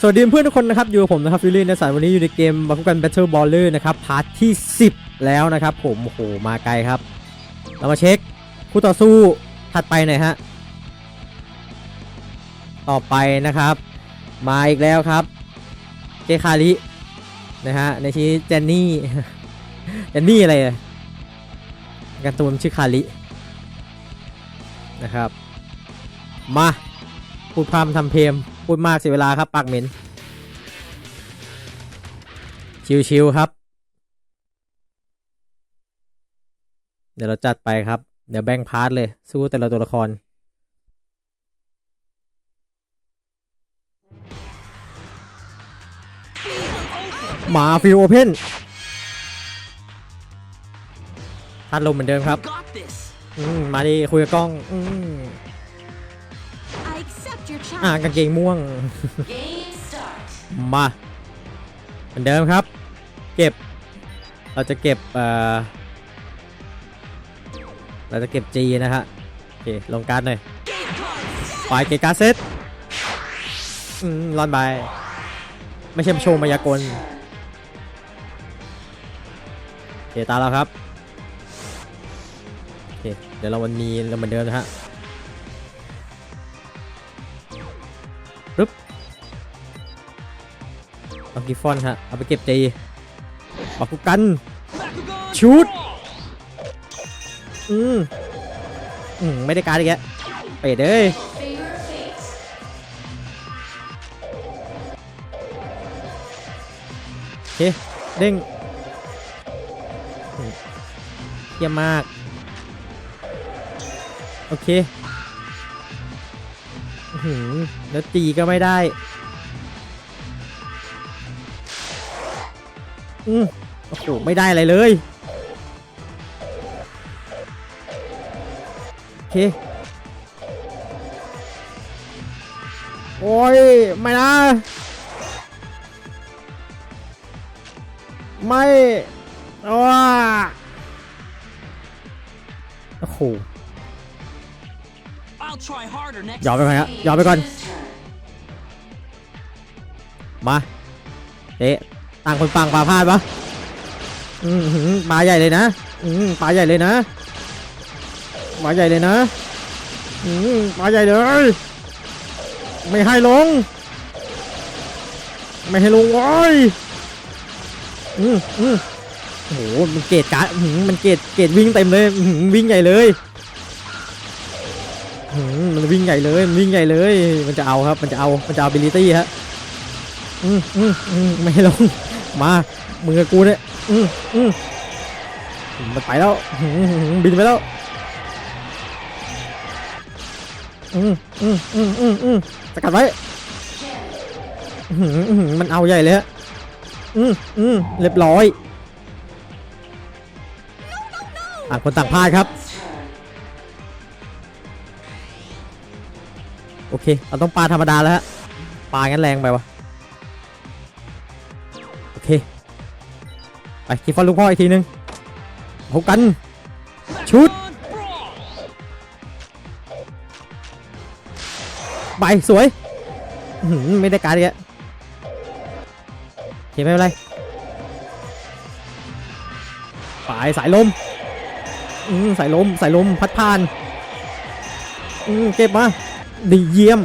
สวัสดีเพื่อนทุกคนนะครับ อยู่กับผมนะครับฟิลลี่ในสายวันนี้อยู่ในเกมบาคุกัน Battle Baller นะครับ พาร์ทที่ 10 แล้วนะครับผมโอ้โหมาไกลครับ เรามาเช็คคู่ต่อสู้ถัดไปหน่อยฮะ ต่อไปนะครับ มาอีกแล้วครับเจคารินะฮะในชี้เจนนี่เจนนี่อะไรการ์ตูนชื่อคารินะครับ มาพูดพร่ำทำเพลง พูดมากเสียเวลาครับปากเหม็น ชิวๆครับ เดี๋ยวเราจัดไปครับ เดี๋ยวแบ่งพาร์ทเลย สู้แต่ละตัวละครมาฟิวโอเพนพัดลมเหมือนเดิมครับ Got this. อืมมาดิคุยกับกล้อง อืม I accept your อ่า challenge. กางเกงม่วง Game start. มาเหมือนเดิมครับ เก็บ เราจะเก็บเอ่อเราจะเก็บ G นะฮะโอเคลงการ์ดหน่อยไปเกบการ์ดเซตอืมรอนไปไม่ใช่โชว์มายากลโอเคตามเราครับโอเคเดี๋ยวเราวันมีเราเหมือนเดิมนะฮะ ปึ๊บเอากิฟอนฮะ เอาไปเก็บจีปากกุกัน ชุด อืม อืม ไม่ได้การอีกแล้วเปิดเลยโอเค เด้งเยี่ยมมาก โอเค หือแล้วตีก็ไม่ได้ อืมโอ้โห ไม่ได้อะไรเลย โอเค โอ้ย ไม่นะ ไม่อ้าโอ้โห ยอมไปก่อนฮะยอมไปก่อน มาเอ๊ะต่างคนต่างปลาพลาดปะอืมหือปลาใหญ่เลยนะอืมปลาใหญ่เลยนะปลาใหญ่เลยนะอืมปลาใหญ่เลย ไม่ให้ลง ไม่ให้ลงโว้ยอืมอืมโอ้โหมันเกตการ์ดอื้อหือมันเกตเกตวิ่งเต็มเลยอื้อหือวิ่งใหญ่เลยอื้อหือมัน วิ่งใหญ่เลยมันวิ่งใหญ่เลย มันจะเอาครับ มันจะเอา มันจะเอา ability ฮะอืมอืมอืมไม่ลง มามือก,กูเนี่ยอืมอืมมันไปแล้วบินไปแล้วอืมอืมอืมอืมอืมสกัดไว้มันเอาใหญ่เลยฮะอืมอืมเรียบร้อยต่างคนต่างพลาดครับ โอเค เราต้องปลาธรรมดาแล้วฮะ ปลางั้นแรงไปวะ โอเค ไปคิดฟอนลูกพ่ออีกทีนึงเอากัน ชุด ไป สวยหือไม่ได้การ์ดอีกแล้วโอเคไม่เป็นไรไปสายลม อืมสายลม สายลมพัดผ่าน อืมเก็บมา ดีเยี่ยม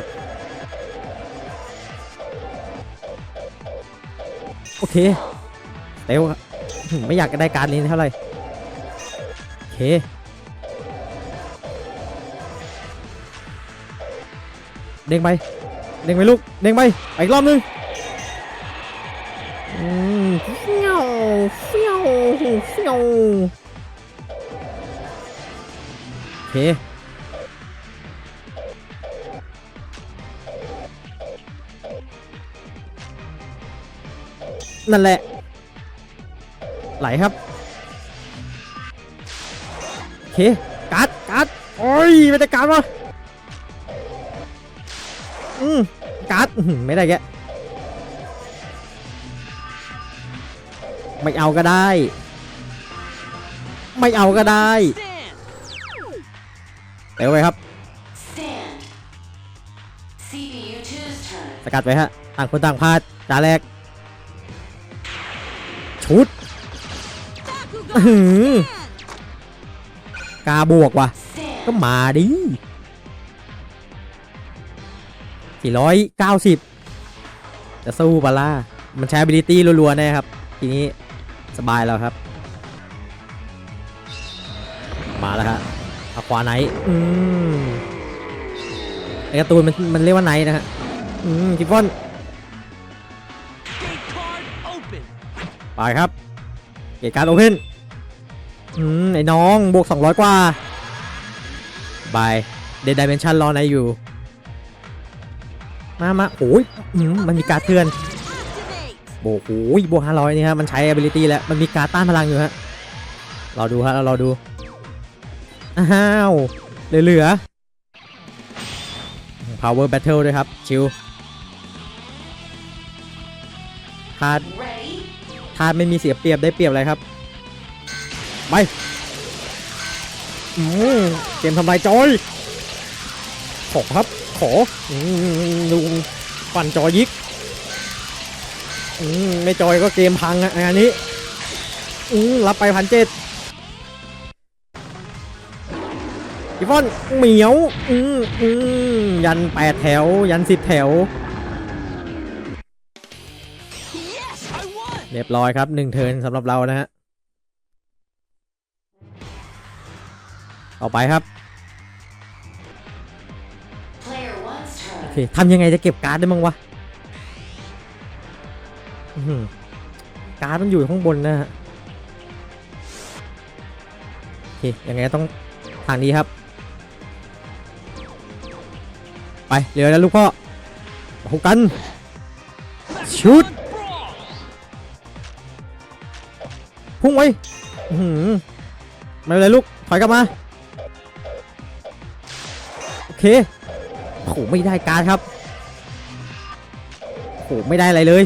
โอเคเต็วไม่อยากได้การนี้เท่าไหร่โอเคเด้งไปเด้งไปลูกเด้งไปไปอีกรอบนึง นั่นแหละ ไหลครับโอเคการ์ดการ์ดโอ้ยไม่ได้การ์ดวะอืมการ์ดอื้อหือไม่ได้แกไม่เอาก็ได้ ไม่เอาก็ได้ Stand. เร็วไปครับ Stand. CPU 2's turn. สกัดไว้ฮะ ต่างคนต่างพลาดจาแรก หือกาบวกว่ะ ก็ Stand. มาดิ490 จะสู้ปะล่ะมันใช้ ability รัวๆแน่ครับ ทีนี้สบายแล้วครับ มาแล้วครับอควาไนท์อืมไอการ์ตูนมันมันเรียกว่าไนท์นะฮะ อืมกิฟฟอน Gate card open. ไปครับ เกตการโอเพน อืมไอ้น้องบวก 200 กว่าบายเดนดิเมนชันรอในอยู่ มามาโอ้ยมันมีการเทือนโบกโอ้ยบวก 500 นี่ฮะ มันใช้ ability แล้ว มันมีการต้านพลังอยู่ฮะเราดูฮะเรารอดู อ้าว เหลือๆ power battle ด้วยครับ ชิวธาตุธาตุไม่มีเสียเปรียบได้เปรียบอะไรครับ ไปอืมเกมทำลายจอยขอครับ ขออืมลุงปั่นจอยิกอืมไม่จอยก็เกมพังอะงานนี้อืมรับไปพันเจ็ดอีฟอนเหมียวอืมอืมยันแปดแถว ยันสิบแถว Yes, I won. เรียบร้อยครับหนึ่งเทิร์นสำหรับเรานะฮะ ต่อไปครับ Player one's โอ turn. เคทำยังไงจะเก็บการ์ดได้มั้งวะอื้อหือการ์ดมันอยู่ข้างบนนะฮะโอเคยังไงก็ต้องทางนี้ครับ ไปเร็วแล้วลูกพ่อมาคุกัน Shoot. Brawl. พุ่งไว้อื้อหือไม่เป็นไรลูกถอยกลับมาโอ เคโอ้โหไม่ได้การครับโอ้โหไม่ได้อะไรเลย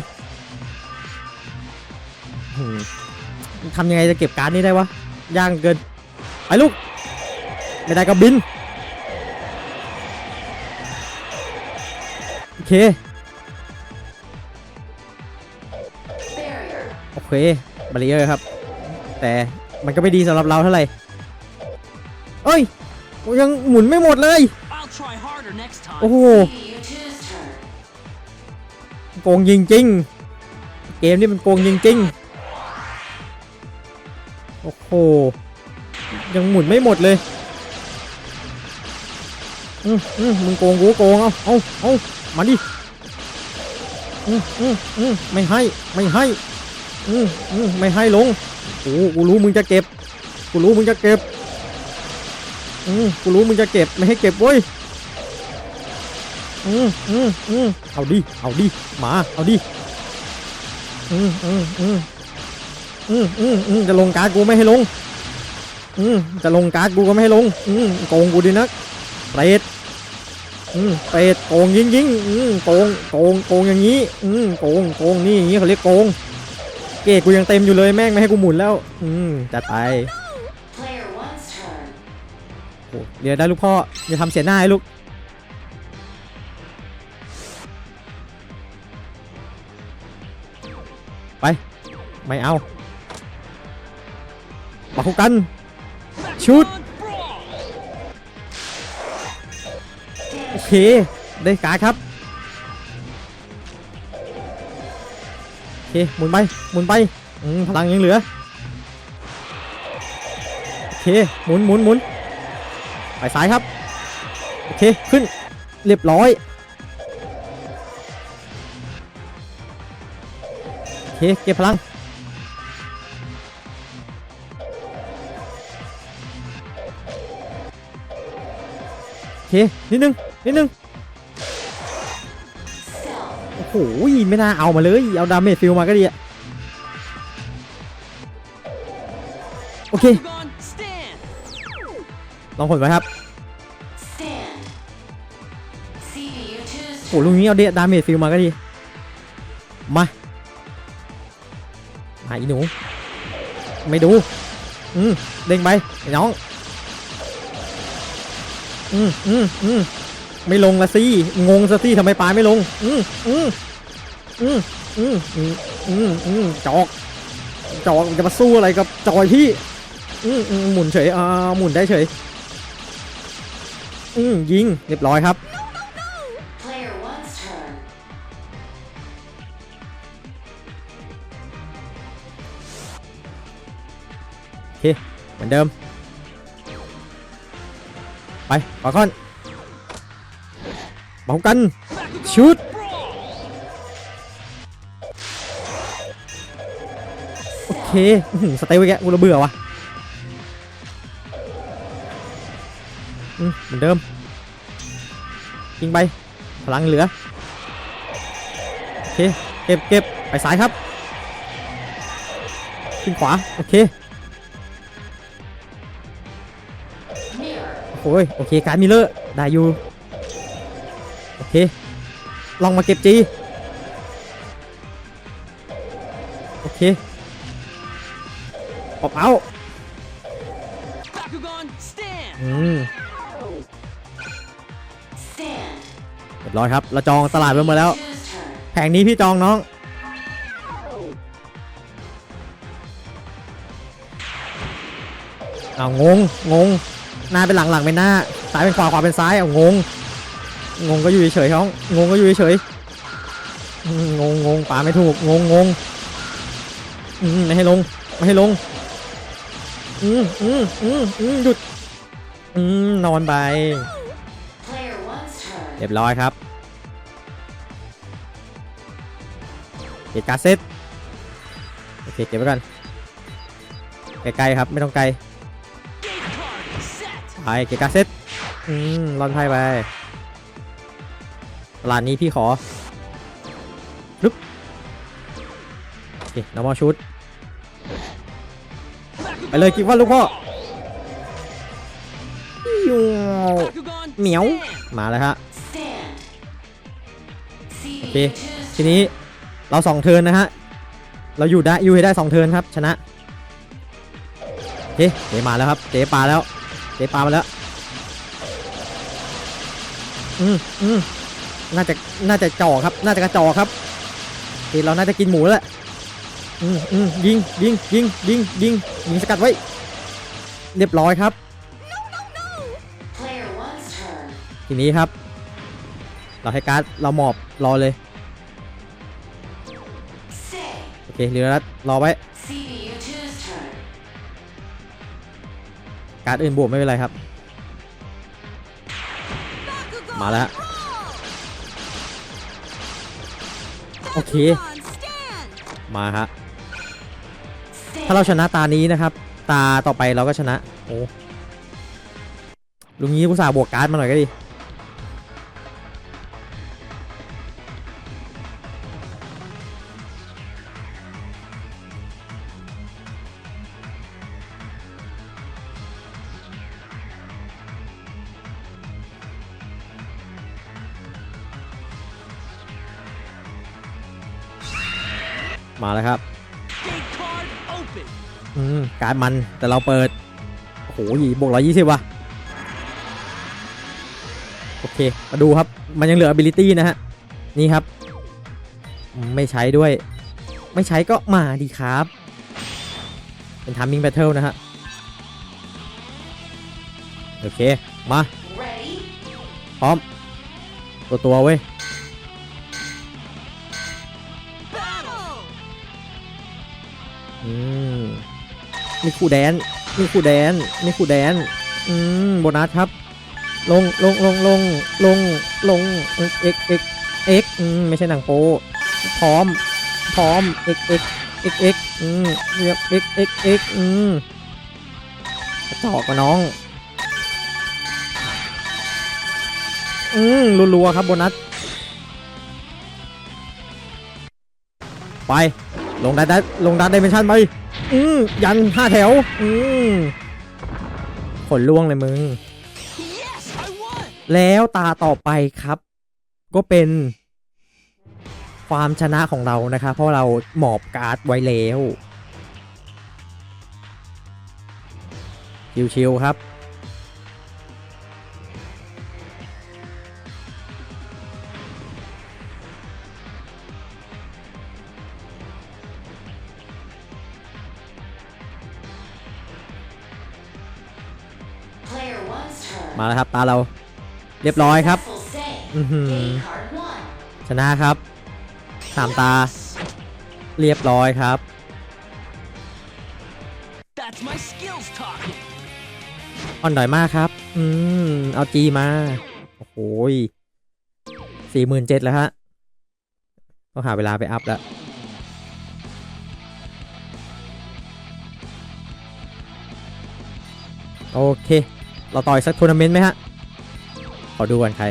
ทำยังไงจะเก็บการนี้ได้วะย่างเกินไปลูก ไม่ได้ก็บินโอเคโอเคบาริเออร์ครับ แต่มันก็ไม่ดีสำหรับเราเท่าไหร่เอ้ยยังหมุนไม่หมดเลย I'll try harder next time. โอ้โห CBU2's turn. โกงจริงๆ เกมนี้มันโกงจริงๆ โอ้โห ยังหมุนไม่หมดเลย อืมอืมมึงโกงกูก็โกง เอาเอาเอามาดิ อืมอืมอืมไม่ให้ ไม่ให้ อืมอืมไม่ให้ลงโอ้กูรู้มึงจะเก็บ กูรู้มึงจะเก็บ อืมกูรู้มึงจะเก็บ ไม่ให้เก็บเว้ย อืมอืมอืมเอาดิ เอาดิ มา เอาดิ อืมอืมอืมอืมอืมอืมจะลงการ์ดกูไม่ให้ลง อืมจะลงการ์ดกูก็ไม่ให้ลง อืมโกงกูดีนักเปรตอืมเปรตโกงยิงยิงอืมโกงโกงโกงอย่างนี้ อืมโกงโกงนี่อย่างนี้เขาเรียกโกง เกรดกูยังเต็มอยู่เลยแม่งไม่ให้กูหมุนแล้ว อืมจัดไปโอ้เดี๋ยวได้ลูกพ่ออย่าทำเสียหน้าให้ลูก ไป ไม่เอามาคุกัน Shoot. Bakugan Brawl. โอเค ได้การครับ โอเค หมุนไป หมุนไป อืม พลังยังเหลือ โอเค หมุนหมุนหมุนไปซ้ายครับ โอเค ขึ้น เรียบร้อย เคเก็บพลังโอเคนิดนึงนิดนึงโอ้โหไม่น่าเอามาเลย เอาดาเมจฟิลมาก็ดีอะโอเค ลองผลไปครับโอ้ลุงนี้เอาเดดาเมจฟิลมาก็ดี มา อีหนู ไม่ดู อืมเด้งไปไอ้น้อง อืมอืมอืมไม่ลงละสิงงซะสิทำไมปลาไม่ลง อืมอืมอืมอืมอืมอืมอืมจอก จอกจะมาสู้อะไรกับจอยพี่ อืมอืมหมุนเฉยอ่าหมุนได้เฉย อืมยิงเรียบร้อยครับ เหมือนเดิม ไปปาคอนเบากัน Bakugan Shoot. Brawl. โอเคสเตลไว้แกกูระเบื่อวะเหมือนเดิมยิงไป พลังเหลือ โอเค เก็บเก็บไปซ้ายครับ ขึ้นขวา โอเค อ้ยโอเคการดมิลเลอร์ได้อยู่โอเคลองมาเก็บจีโอเคปอบเอา Bakugan stand. อืม Stand. เรียบร้อยครับเราจองตลาดไว้หมาแล้ว Choose turn. แผงนี้พี่จองน้องเอางงงง หน้าเป็นหลังหลังเป็นหน้าซ้ายเป็นขวาขวาเป็นซ้ายเอางงงงก็อยู่เฉยๆเขางงก็อยู่เฉยงงงงป่าไม่ถูกงงงงไม่ให้ลงไม่ให้ลงอืมอืมอืมอืมหยุดอืมนอนไปเรียบร้อยครับเก็บการเซตโอเคเก็บไว้ก่อนไกลๆครับไม่ต้องไกล ไปเกกาเซตอืมรอนไพ่ไปตลาดนี้พี่ขอลุกโอเค normal shoot ไปเลยกิฟว่าลูกพ่ออิ๊ว Bakugan เหมียว มาแล้วฮะ Stand. See Okay. you choose ทีนี้เราสองเทินนะฮะ เราอยู่ได้อยู่ให้ได้สองเทินครับ ชนะ โอเคเจมาแล้วครับ เจปลาแล้ว เจปลามาแล้ว อืมอืมน่าจะ น่าจะจ่อครับ น่าจะกระจอกครับเเราน่าจะกินหมูแล้วแหละอืมอืมยิง ยิง ยิง ยิง ยิง ยิงสกัดไว้ เรียบร้อยครับ Player one's turn. ทีนี้ครับ เราให้การ์ด เราหมอบ รอเลย Stay. โอเคเรือรัดรอไว้ การ์ดอื่นบวกไม่เป็นไรครับ มาแล้ว โอเค มาฮะถ้าเราชนะตานี้นะครับ ตาต่อไปเราก็ชนะ โอ้ลุงนี้กูสาบวกการ์ดมาหน่อยก็ดี การ์ดมันแต่เราเปิด โอ้โหบวกร้อยยี่สิบว่ะ โอเค มาดูครับ มันยังเหลือ ability นะฮะ นี่ครับ ไม่ใช้ด้วย ไม่ใช้ก็มาดีครับ เป็น timing battle นะฮะ โอเค มา พร้อม ตัวตัวเว้ย มีคู่แดน มีคู่แดน มีคู่แดน อืม โบนัสครับ ลง ลง ลง ลง ลง ลง เอ็กเอ็กเอ็กอืม ไม่ใช่หนังโป๊พร้อม พร้อม เอ็กเอ็กเอ็กเอ็กอืมเรียบเอ็กเอ็กเอ็กอืมกระจอกกว่าน้อง อืมรัวๆครับโบนัส ไป ลงดันได้ลงดันไดเมนชั่นไปอืมยันห้าแถว อืมขนล่วงเลยมึง Yes, แล้วตาต่อไปครับ ก็เป็นความชนะของเรานะครับเพราะเราหมอบการ์ดไว้แล้ว ชิวๆครับ มาแล้วครับตาเราเรียบร้อยครับ Successful save. อื้อหือ Gate card one. ชนะครับสามตา เรียบร้อยครับ That's my skills talking. อ่อนดอยมากครับ อืม เอาจีมา โอ้โหสี่หมื่นเจ็ดแล้วฮะต้องหาเวลาไปอัพแล้วโอเค เราต่อยสักทัวร์นาเมนต์ไหมฮะ ขอดูกันใคร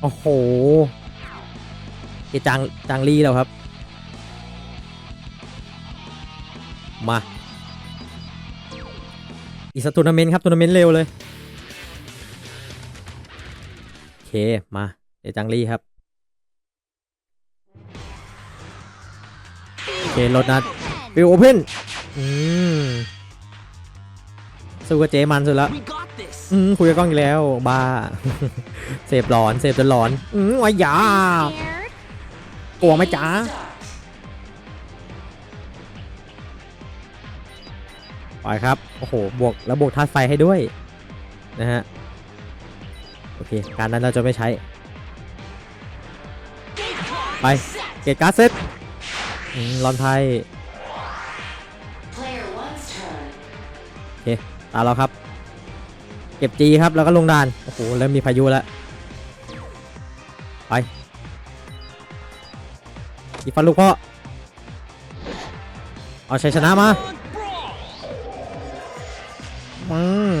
โอ้โหเอจังจังลี่แล้วครับ มา อีกสักทัวร์นาเมนต์ครับทัวร์นาเมนต์เร็วเลย โอเค มาเดจังลี่ครับโอเครถนัดฟิวโอเพนอืม สู้กับเจมันสุดละ We got this. อืมคุยกับกล้องอีกแล้ว บ้า เสพหลอน เสพจนหลอน อืมวายากลัวไหมจ๊ะ Start. ไปครับ โอ้โห บวกแล้วบวกธาตุไฟให้ด้วย นะฮะ โอเค การนั้นเราจะไม่ใช้ Gate card. ไป Set. เกตการ์ดเซตอืมลอนไทย ตาเราครับ เก็บจีครับแล้วก็ลงดาน โอ้โหเริ่มมีพายุแล้ว ไปอีฟันลูกพ่อ เอาชัยชนะมาอืม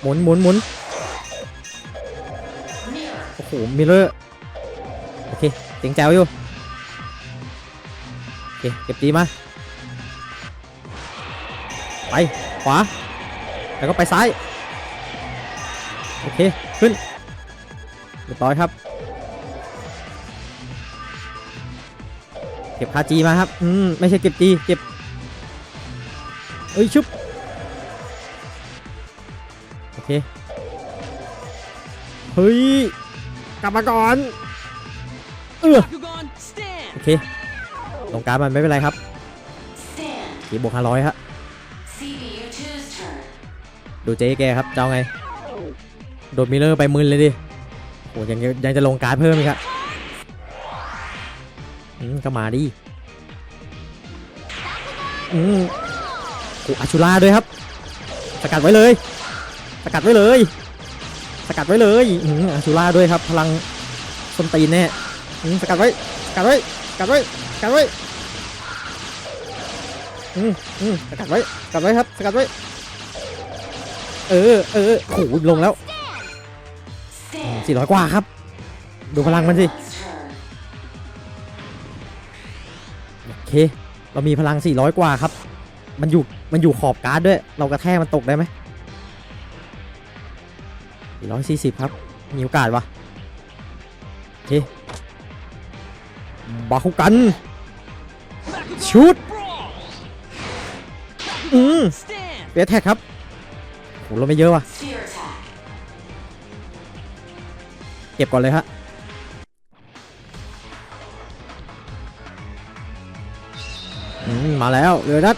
หมุนหมุนหมุนโอ้โหมิเลอร์โอเคเสียงแจ๋วอยู่โอเคเก็บจีมา ไปขวา แล้วก็ไปซ้าย โอเค ขึ้นเรียบร้อยครับ เก็บคาจีมาครับ อืม ไม่ใช่เก็บจี เก็บ เอ้ย ชุบ โอเค เฮ้ย กลับมาก่อน เออ Bakugan, stand. โอเค ตรงกลางมันไม่เป็นไรครับ Stand. กี่บวกห้าร้อยฮะ CBU2's turn. ดูเจ๊แกครับเจะเอาไง โดดมิเลอร์ไปมืนเลยดิโอ้ยังยังจะลงการ์ดเพิ่มอีกครับอืมก็มาดิอืมกูอาชูล่าด้วยครับ สกัดไว้เลย สกัดไว้เลย สกัดไว้เลยอืมอาชูล่าด้วยครับ พลังส้นตีนแน่อืมสกัดไว้ สกัดไว้ สกัดไว้ สกัดไว้อืมอืมสกัดไว้ สกัดไว้ครับ สกัดไว้ เออเออโอ้โหลงแล้ว Stand. 400กว่าครับ ดูพลังมันสิโอเค เรามีพลัง 400 กว่าครับ มันอยู่มันอยู่ขอบการ์ดด้วย เรากระแทกมันตกได้ไหม440 ครับ มีโอกาสวะโอเคบาคุกัน Bakugan, Shoot. brawl. อืมเปียแท็กครับ โหเราไม่เยอะว่ะ เก็บก่อนเลยฮะอืมมาแล้วเรือนัด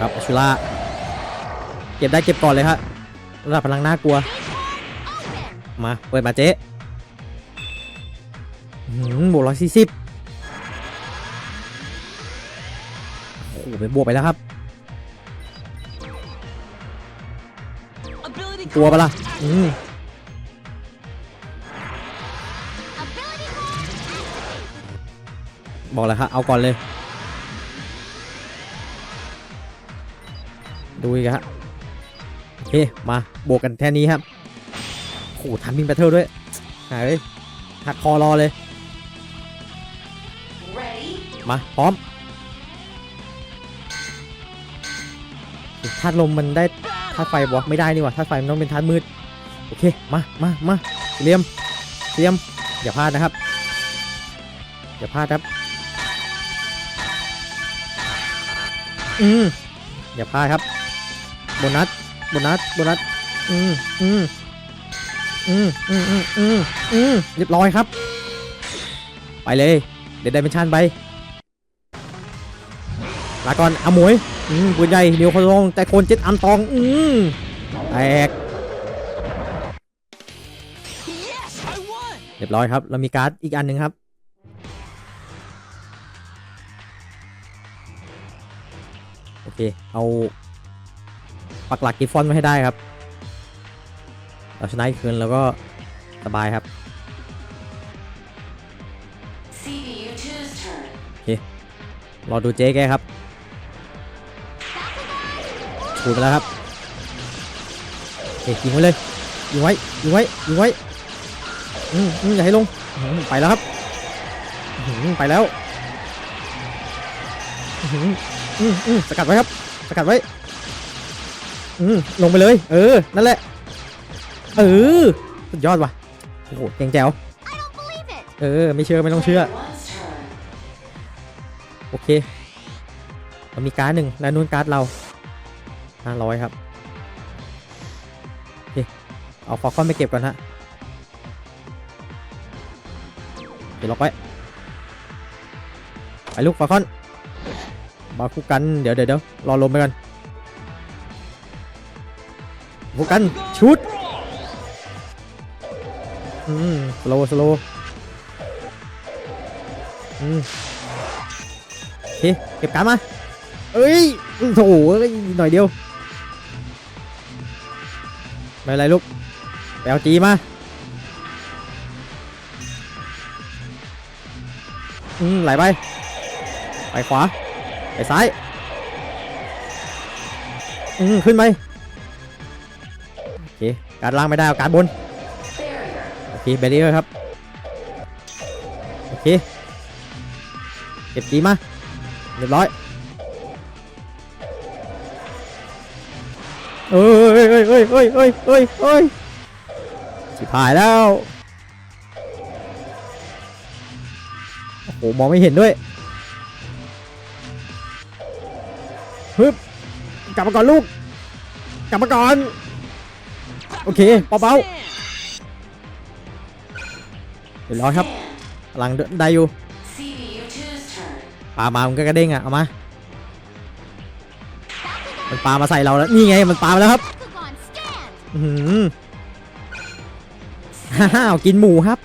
ครับชูล่าเก็บได้เก็บก่อนเลยฮะระดับพลังน่ากลัว มาเปิดมาเจ๊อืมบวกร้อยสี่สิบโอ้โหไปบวกไปแล้วครับ กลัวปะล่ะอืมบอกเลยครับเอาก่อนเลย ดูอีกฮะโอเคมาบวกกันแค่นี้ครับโหทันบิงแบทเทิลด้วยหายเลยหักคอรอเลย Ready. มา พร้อมธาตุลมมันได้ ธาตุไฟบวกไม่ได้นี่หว่าธาตุไฟมันต้องเป็นธาตุมืด โอเค มามามาเตรียมเตรียมอย่าพลาดนะครับ อย่าพลาดครับ อืมอย่าพลาดครับ โบนัส โบนัส โบนัส อืมอืมอืมอืมอืมอืมอืมเรียบร้อยครับ ไปเลย เดี๋ยวไดเมนชันไปลาก่อนอาหมวย อืมปืนใหญ่เดียวคนลงแต่คนเจ็ดอันตอง อืมแตก Yes, I won. เรียบร้อยครับ เรามีการ์ดอีกอันหนึ่งครับโอเค เอาปักหลักกิฟฟอนไว้ให้ได้ครับ เราชนะอีกคืนแล้วก็สบายครับ CBU 2's turn. รอดูเจ๊แกครับ ถูกไปแล้วครับโอเคยิงไว้เลยยิงไว้ยิงไว้ยิงไว้อืมอืมอย่าให้ลงไปแล้วครับอืมไปแล้วอืมอืมอืมสกัดไว้ครับ สกัดไว้อืมลงไปเลย เออ นั่นแหละ เออ สุดยอดว่ะ โอ้โหเก่งแจ๋วเออ ไม่เชื่อ ไม่ต้องเชื่อ โอเคเรามีการ์ดหนึ่งและนู่นการ์ดเรา ห้าร้อยครับโอเคเอาฟอลคอนไปเก็บก่อนฮะเดี๋ยวล็อกไว้ไปลูกฟอลคอนมาคู่กันเดี๋ยวเดี๋ยวเดี๋ยวรอลมไปก่อนคู่กันชุดอืมสโลสโลอืมโอเคเก็บการมาเอ้ยโอ้โหหน่อยเดียว ไม่ไรลูกไปเอาจีมาอืมไหลไป ไปขวา ไปซ้าย อืมขึ้นไปโอเคการล่างไม่ได้เอาการบน โอเคเบรเออร์ครับ โอเค เก็บจีมา เรียบร้อย เอ้ยเอ้ยเอ้ยเอ้ยเอ้ยเอ้ยสิพายแล้วโอ้โหมองไม่เห็นด้วยฮึบกลับมาก่อนลูกกลับมาก่อนโอเคเบาๆเรียบร้อยครับกำลังได้อยู่ปามามันก็กระเด้งอะเอามามันปามาใส่เราแล้วนี่ไงมันปามาแล้วครับ หือฮ่าวกินหมูครับ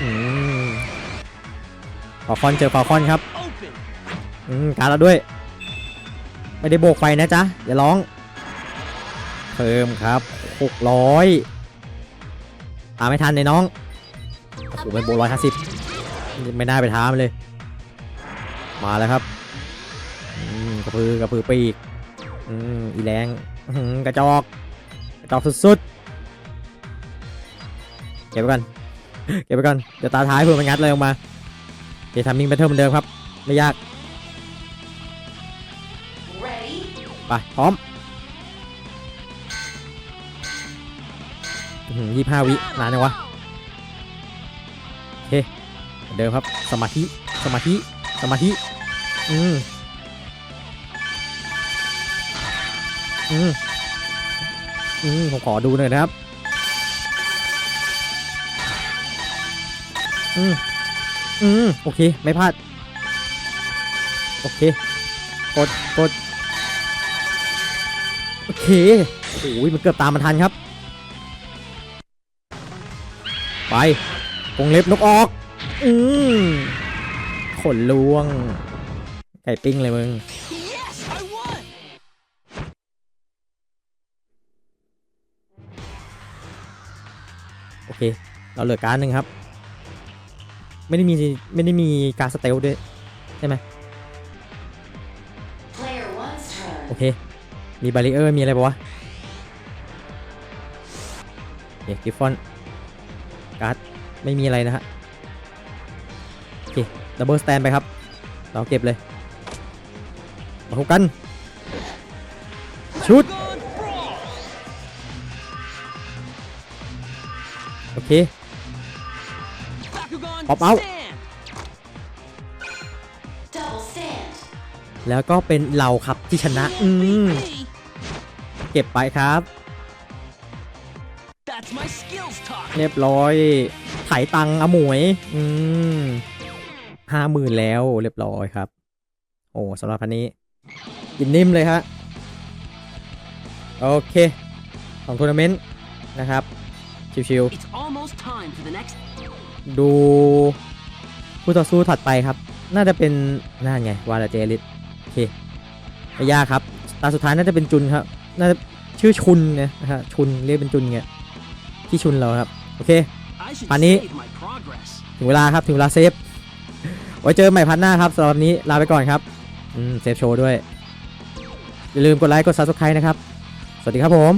อืมฟาคอนเจอฟาคอนครับ อืม การเราด้วย ไม่ได้โบกไฟนะจ๊ะ อย่าร้อง เพิ่มครับหกร้อยตามไม่ทันเลยน้อง อ้โหเป็นโบร้อยห้าสิบไม่น่าไปท้ามนเลย มาแล้วครับกระพือกระพือปีกอืมอีแรงกระจอกกระจอกสุดๆเก็บไปก่อนเก็บไปก่อนเดี๋ยวตาท้ายเพื่อมันงัดเลยออกมาเดี๋ยวทำมิ่งแบทเทิลเหมือนเดิมครับ ไม่ยากไปพร้อมยี่ห้าวินานจังวะ เคเดิมครับ สมาธิ สมาธิ สมาธิ อืม อืม อืม ผมขอดูหน่อยนะครับ อืม อืม โอเค ไม่พลาด โอเค กด กด โอเค โอ้ย มันเกือบตามมาทันครับ ไป กรงเล็บนกออก อืมขนลวง ไก่ปิ้งเลยมึง โอเค เราเหลือการหนึ่งครับ ไม่ได้มีไม่ได้มีการสเตลด้วย Player one's turn. โอเค มีบาริเออร์ มีอะไรปะวะโอเคกิฟฟอนการ์ด ไม่มีอะไรนะฮะโอเคดับเบิลสแตนไปครับ เราเก็บเลยมาคุกกัน ชุด Bakugan brawl. โอเค Bakugan Pop out. stand. Double stand. แล้วก็เป็นเราครับที่ชนะ อืม Beat me. เก็บไปครับ It's my skills talk. เรียบร้อย ไถตังค์อาหมวย อืมห้าหมื่นแล้วเรียบร้อยครับ โอ้สำหรับพันนี้กินนิ่มเลยฮะโอเค ของทัวร์นาเมนต์นะครับ ชิว It's almost time for the next. ๆดูผู้ต่อสู้ถัดไปครับ น่าจะเป็นน่าไง วาลาเจลิสโอเคไม่ยากครับ ตาสุดท้ายน่าจะเป็นจุนครับ น่าจะชื่อชุนนะนะฮะชุนเรียกเป็นจุนไงที่ชุนเราครับ โอเค พันนี้ถึงเวลาครับถึงเวลาเซฟไว้เจอใหม่พันหน้าครับสำหรับวันนี้ลาไปก่อนครับอืมเซฟโชว์ด้วย อย่าลืมกดไลค์กดซับสไครต์นะครับ สวัสดีครับผม